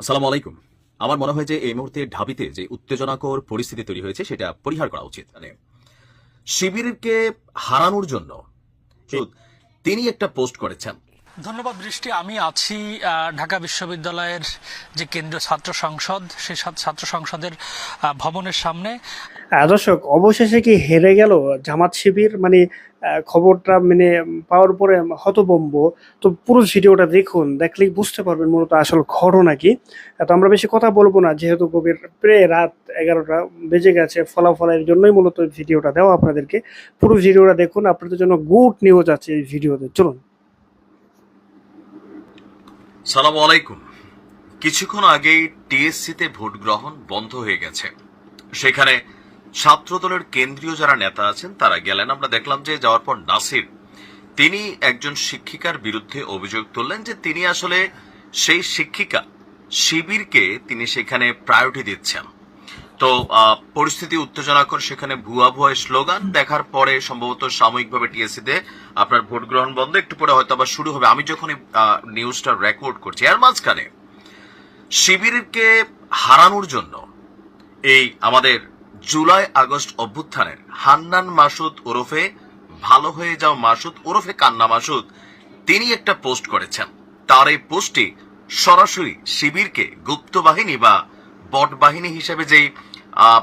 আসসালামু আলাইকুম। আমার মনে হয় যে এই মুহূর্তে ঢাবিতে যে উত্তেজনাকর পরিস্থিতি তৈরি হয়েছে সেটা পরিহার করা উচিত। মানে শিবিরকে হারানোর জন্য তিনি একটা পোস্ট করেছেন। ধন্যবাদ বৃষ্টি। আমি আছি ঢাকা বিশ্ববিদ্যালয়ের যে কেন্দ্রীয় ছাত্র সংসদ, সেই ছাত্র- সংসদের ভবনের সামনে। দর্শক, অবশেষে কি হেরে গেল জামাত শিবির? মানে খবরটা মানে পাওয়ার পরে হতবম্ব তো পুরো ভিডিওটা দেখুন, দেখলেই বুঝতে পারবেন মূলত আসল ঘটনা কি। তো আমরা বেশি কথা বলব না, যেহেতু কবির প্রায় রাত এগারোটা বেজে গেছে, ফলাফলের জন্যই মূলত ভিডিওটা দেওয়া আপনাদেরকে। পুরো ভিডিওটা দেখুন, আপনাদের জন্য গুড নিউজ আছে এই ভিডিওতে। চলুন। সালামু আলাইকুম। কিছুক্ষণ আগেই টিএসসিতে ভোট গ্রহণ বন্ধ হয়ে গেছে। সেখানে ছাত্রদলের কেন্দ্রীয় যারা নেতা আছেন, তারা গেলেন। আমরা দেখলাম যে যাওয়ার পর নাসির, তিনি একজন শিক্ষিকার বিরুদ্ধে অভিযোগ তুললেন যে তিনি আসলে সেই শিক্ষিকা শিবিরকে তিনি সেখানে প্রায়োরিটি দিচ্ছেন। তো পরিস্থিতি উত্তেজনাকর সেখানে ভুয়া ভুয়া স্লোগান দেখার পরে সম্ভবত সাময়িকভাবে টিএসসিতে আপনার ভোট গ্রহণ বন্ধ। একটু পরে হয়তো আবার শুরু হবে। আমি যখন নিউজটা রেকর্ড করছি, এর মাঝখানে শিবিরকে হারানোর জন্য এই আমাদের জুলাই আগস্ট অভ্যুত্থানের হান্নান মাসুদ ওরফে, ভালো হয়ে যাও মাসুদ, ওরফে কান্না মাসুদ, তিনি একটা পোস্ট করেছেন। তার এই পোস্টে সরাসরি শিবিরকে গুপ্ত বাহিনী বা বট বাহিনী হিসেবে যেই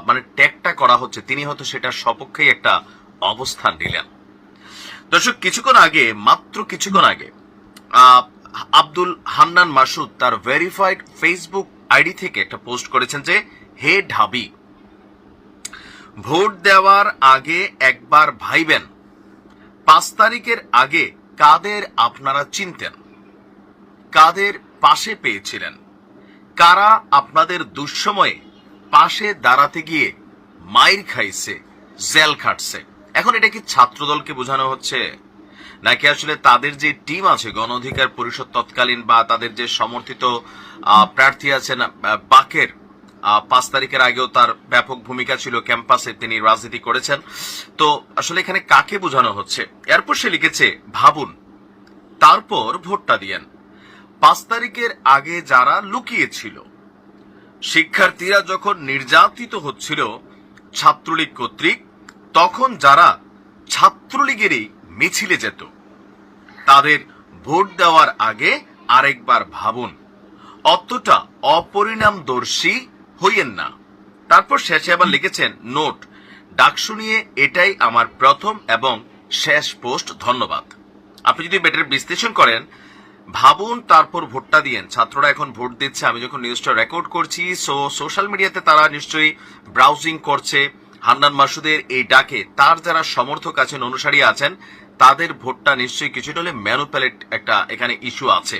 মানে ট্যাগটা করা হচ্ছে, তিনি হয়তো সেটার সপক্ষেই একটা অবস্থান নিলেন। দর্শক, কিছুক্ষণ আগে, মাত্র কিছুক্ষণ আগে আব্দুল হান্নান মাসুদ তার ভেরিফাইড ফেসবুক আইডি থেকে একটা পোস্ট করেছেন যে, হে ঢাবি, ভোট দেওয়ার আগে একবার ভাইবেন। পাঁচ তারিখের আগে কাদের আপনারা চিনতেন? কাদের পাশে পেয়েছিলেন? কারা আপনাদের দুঃসময়ে পাশে দাঁড়াতে গিয়ে মাইর খাইছে, জেল খাটছে। এখন এটা কি ছাত্রদলকে বোঝানো হচ্ছে? নাকি আসলে তাদের যে টিম আছে, গণ অধিকার পরিষদ তৎকালীন বা তাদের যে সমর্থিত প্রার্থী আছেন বাকের পাঁচ তারিখের আগেও তার ব্যাপক ভূমিকা ছিল ক্যাম্পাসে, তিনি রাজনীতি করেছেন। তো আসলে এখানে কাকে বোঝানো হচ্ছে? এরপর সে লিখেছে, ভাবুন। তারপর ভোটটা দিয়েন। পাঁচ তারিখের আগে যারা লুকিয়েছিল শিক্ষার্থীরা যখন নির্যাতিত হচ্ছিল ছাত্রলীগ কর্তৃক, তখন যারা ছাত্রলীগেরই মিছিলে যেত, তাদের ভোট দেওয়ার আগে আরেকবার ভাবুন, অতটা অপরিণামদর্শী হইয়েন না। তারপর শেষে আবার লিখেছেন, নোট ডাকসু নিয়ে এটাই আমার প্রথম এবং শেষ পোস্ট, ধন্যবাদ। আপনি যদি বেটার বিশ্লেষণ করেন ভাবুন, তারপর ভোটটা দিয়েন ছাত্ররা এখন ভোট দিচ্ছে। আমি যখন নিউজটা রেকর্ড করছি সো সোশ্যাল মিডিয়াতে তারা নিশ্চয়ই ব্রাউজিং করছে। হান্নান মাসুদের এই ডাকে তার যারা সমর্থক আছেন, অনুসারী আছেন, তাদের ভোটটা নিশ্চয়ই কিছুটা হলে ম্যানুপ্যালেট একটা এখানে ইস্যু আছে।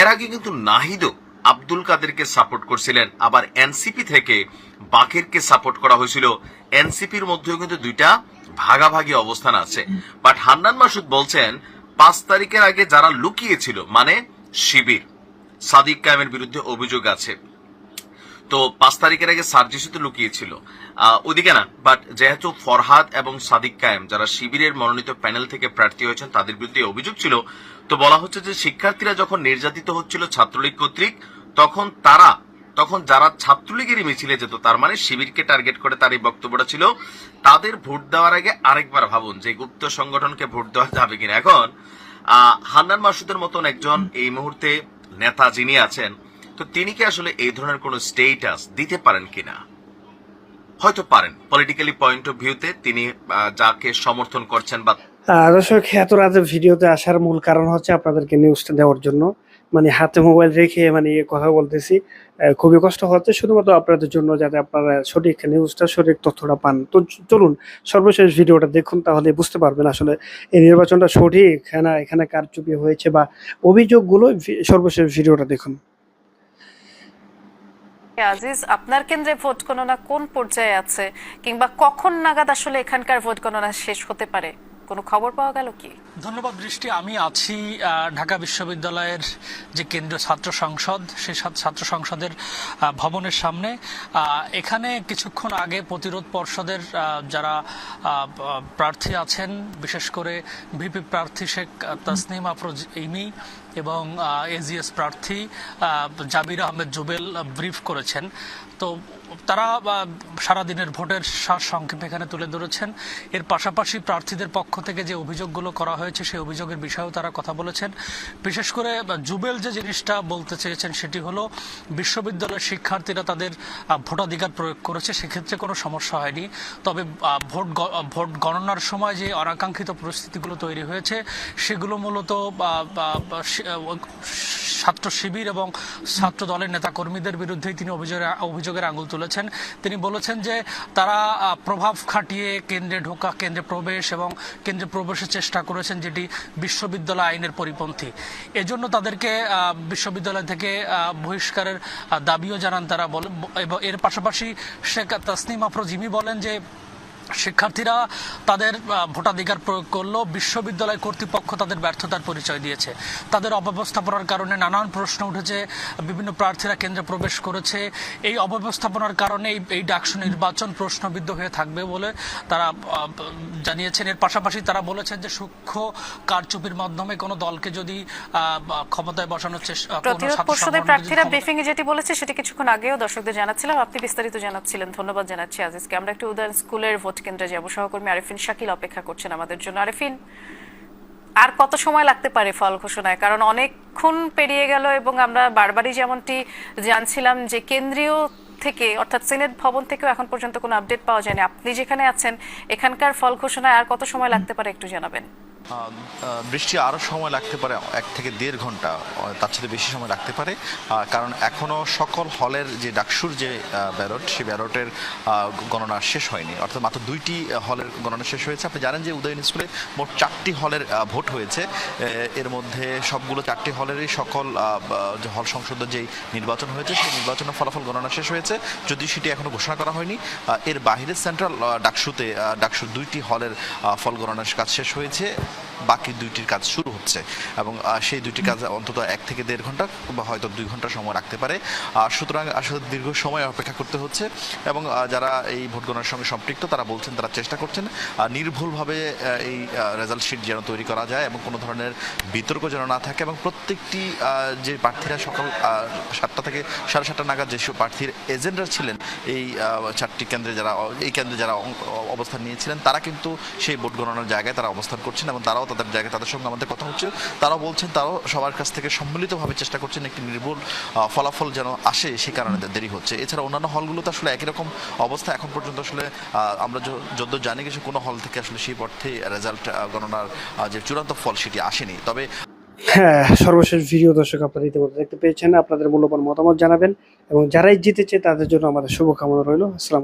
এর আগে কিন্তু নাহিদও আব্দুল কাদেরকে সাপোর্ট করছিলেন। আবার এনসিপি থেকে বাকেরকে সাপোর্ট করা হয়েছিল। এনসিপির মধ্যেও কিন্তু দুইটা ভাগাভাগি অবস্থান আছে। বাট হান্নান মাসুদ বলছেন পাঁচ তারিখের আগে যারা লুকিয়েছিল মানে শিবির, সাদিক কায়েমের বিরুদ্ধে অভিযোগ আছে। তো পাঁচ তারিখের আগে সার্জিসিতে লুকিয়েছিল। ওদিকে না বাট যেহেতু ফরহাদ এবং সাদিক কায়েম, যারা শিবিরের মনোনীত প্যানেল থেকে প্রার্থী হয়েছেন, তাদের বিরুদ্ধে অভিযোগ ছিল। তো বলা হচ্ছে যে শিক্ষার্থীরা যখন নির্যাতিত হচ্ছিল ছাত্রলীগ কর্তৃক, তখন তারা তখন যারা ছাত্রলীগেরই মিছিলে যেত, তার মানে শিবিরকে টার্গেট করে তার এই বক্তব্যটা ছিল, তাদের ভোট দেওয়ার আগে আরেকবার ভাবুন যে গুপ্ত সংগঠনকে ভোট দেওয়া যাবে কিনা। এখন হান্নান মাসুদের মতন একজন এই মুহূর্তে নেতা যিনি আছেন, তো তিনি কি আসলে এই ধরনের কোন স্টেটাস দিতে পারেন কিনা? হয়তো পারেন। পলিটিক্যালি পয়েন্ট অফ ভিউতে তিনি যাকে সমর্থন করছেন বা দর্শক, এত রাতে ভিডিওতে আসার মূল কারণ হচ্ছে আপনাদেরকে নিউজটা দেওয়ার জন্য। মানে হাতে মোবাইল রেখে মানে ইয়ে কথা বলতেছি খুবই কষ্ট হচ্ছে। শুধুমাত্র আপনাদের জন্য যাতে আপনারা সঠিক নিউজটা সঠিক তথ্যটা পান। তো চলুন, সর্বশেষ ভিডিওটা দেখুন, তাহলে বুঝতে পারবেন আসলে এই নির্বাচনটা সঠিক হ্যাঁ না, এখানে কারচুপি হয়েছে বা অভিযোগগুলো সর্বশেষ ভিডিওটা দেখুন। আজিজ, আপনার কেন্দ্রে ভোট গণনা কোন পর্যায়ে আছে? কিংবা কখন নাগাদ আসলে এখানকার ভোট গণনা শেষ হতে পারে? কোনো খবর পাওয়া গেল কি? ধন্যবাদ দৃষ্টি। আমি আছি ঢাকা বিশ্ববিদ্যালয়ের যে কেন্দ্রীয় ছাত্র সংসদ, সেই ছাত্র- সংসদের ভবনের সামনে। এখানে কিছুক্ষণ আগে প্রতিরোধ পর্ষদের যারা প্রার্থী আছেন, বিশেষ করে ভিপি প্রার্থী শেখ তাসনিম আফরোজ ইমি এবং এজিএস প্রার্থী জাবির আহমেদ জুবেল ব্রিফ করেছেন। তো তারা সারাদিনের ভোটের সার সংক্ষেপ এখানে তুলে ধরেছেন। এর পাশাপাশি প্রার্থীদের পক্ষ থেকে যে অভিযোগগুলো করা হয়েছে সেই অভিযোগের বিষয়েও তারা কথা বলেছেন। বিশেষ করে জুবেল যে জিনিসটা বলতে চেয়েছেন সেটি হলো, বিশ্ববিদ্যালয়ের শিক্ষার্থীরা তাদের ভোটাধিকার প্রয়োগ করেছে, সেক্ষেত্রে কোনো সমস্যা হয়নি। তবে ভোট ভোট গণনার সময় যে অনাকাঙ্ক্ষিত পরিস্থিতিগুলো তৈরি হয়েছে, সেগুলো মূলত ছাত্র শিবির এবং ছাত্র দলের নেতাকর্মীদের বিরুদ্ধেই তিনি অভিযোগের অভিযোগের আঙুল তুলেছেন। তিনি বলেছেন যে তারা প্রভাব খাটিয়ে কেন্দ্রে ঢোকা, কেন্দ্রে প্রবেশ এবং কেন্দ্রে প্রবেশের চেষ্টা করেছেন, যেটি বিশ্ববিদ্যালয় আইনের পরিপন্থী। এজন্য তাদেরকে বিশ্ববিদ্যালয় থেকে বহিষ্কারের দাবিও জানান তারা বলেন এর পাশাপাশি শেখ তাসনিম আফরোজিমি বলেন যে শিক্ষার্থীরা তাদের ভোটাধিকার প্রয়োগ করলেও বিশ্ববিদ্যালয় কর্তৃপক্ষ তাদের ব্যর্থতার পরিচয় দিয়েছে। তাদের অব্যবস্থাপনার কারণে নানান প্রশ্ন উঠেছে বিভিন্ন প্রার্থীরা কেন্দ্রে প্রবেশ করেছে। এই অব্যবস্থাপনার কারণে এই- ডাকসু নির্বাচন প্রশ্নবিদ্ধ হয়ে থাকবে বলে তারা জানিয়েছেন। এর পাশাপাশি তারা বলেছেন যে সূক্ষ্ম কারচুপির মাধ্যমে কোনো দলকে যদি আহ, ক্ষমতায় বসানোর চেষ্টা কোনো পর্ষদের প্রার্থীরা ব্রিফিং এ যেটি বলেছে সেটি কিছুক্ষণ আগেও দর্শকদের জানাচ্ছিলাম। আপনি বিস্তারিত জানাচ্ছিলেন। ধন্যবাদ জানাচ্ছি আজিজকে। আমরা একটু উদয়ন স্কুলের ভোট কেন্দ্রে যাব। সহকর্মী আরিফিন শাকিল অপেক্ষা করছেন আমাদের জন্য। আরিফিন, আর কত সময় লাগতে পারে ফল ঘোষণায়? কারণ অনেকক্ষণ পেরিয়ে গেল এবং আমরা বারবারই যেমনটি জানছিলাম যে কেন্দ্রীয় থেকে, অর্থাৎ সিনেট ভবন থেকেও এখন পর্যন্ত কোনো আপডেট পাওয়া যায়নি। আপনি যেখানে আছেন, এখানকার ফল ঘোষণায় আর কত সময় লাগতে পারে একটু জানাবেন। বৃষ্টি আরও সময় লাগতে পারে, এক থেকে দেড় ঘণ্টা তার সাথে বেশি সময় লাগতে পারে। কারণ এখনও সকল হলের যে ডাকসুর যে ব্যালট সেই ব্যালটের গণনা শেষ হয়নি। অর্থাৎ মাত্র দুইটি হলের গণনা শেষ হয়েছে। আপনি জানেন যে উদয়ন স্কুলে মোট চারটি হলের ভোট হয়েছে। এর মধ্যে সবগুলো চারটি হলেরই সকল যে হল সংসদের যেই নির্বাচন হয়েছে, সেই নির্বাচনের ফলাফল গণনা শেষ হয়েছে। যদিও সেটি এখনও ঘোষণা করা হয়নি এর বাইরে সেন্ট্রাল ডাকসুতে ডাকসুর দুইটি হলের ফল গণনার কাজ শেষ হয়েছে। বাকি দুইটির কাজ শুরু হচ্ছে এবং সেই দুইটি কাজ অন্তত এক থেকে দেড় ঘণ্টা বা হয়তো দুই ঘণ্টা সময় রাখতে পারে। সুতরাং আসলে দীর্ঘ সময় অপেক্ষা করতে হচ্ছে এবং যারা এই ভোট গণনার সঙ্গে সম্পৃক্ত তারা বলছেন তারা চেষ্টা করছেন নির্ভুলভাবে এই রেজাল্ট শিট যেন তৈরি করা যায় এবং কোনো ধরনের বিতর্ক যেন না থাকে এবং প্রত্যেকটি যে প্রার্থীরা সকাল সাতটা থেকে সাড়ে সাতটা নাগাদ যেসব প্রার্থীর এজেন্টরা ছিলেন, এই চারটি কেন্দ্রে যারা, এই কেন্দ্রে যারা অবস্থান নিয়েছিলেন তারা কিন্তু সেই ভোট গণনার জায়গায় তারা অবস্থান করছেন এবং তারাও তাদের জায়গায় তাদের সঙ্গে আমাদের কথা হচ্ছে তারাও বলছেন, তারাও সবার কাছ থেকে সম্মিলিতভাবে চেষ্টা করছেন একটি নির্ভুল ফলাফল যেন আসে সেই কারণে দেরি হচ্ছে। এছাড়া অন্যান্য হলগুলোতে আসলে একই রকম অবস্থা। এখন পর্যন্ত আসলে আমরা য- যদ্দূর জানি কিছু কোনো হল থেকে আসলে সেই অর্থে রেজাল্ট গণনার যে চূড়ান্ত ফল সেটি আসেনি। তবে হ্যাঁ সর্বশেষ ভিডিও দর্শক আপনারা ইতিমধ্যে দেখতে পেয়েছেন। আপনাদের মূল্যবান মতামত জানাবেন এবং যারাই জিতেছে তাদের জন্য আমাদের শুভকামনা রইল। আসসালাম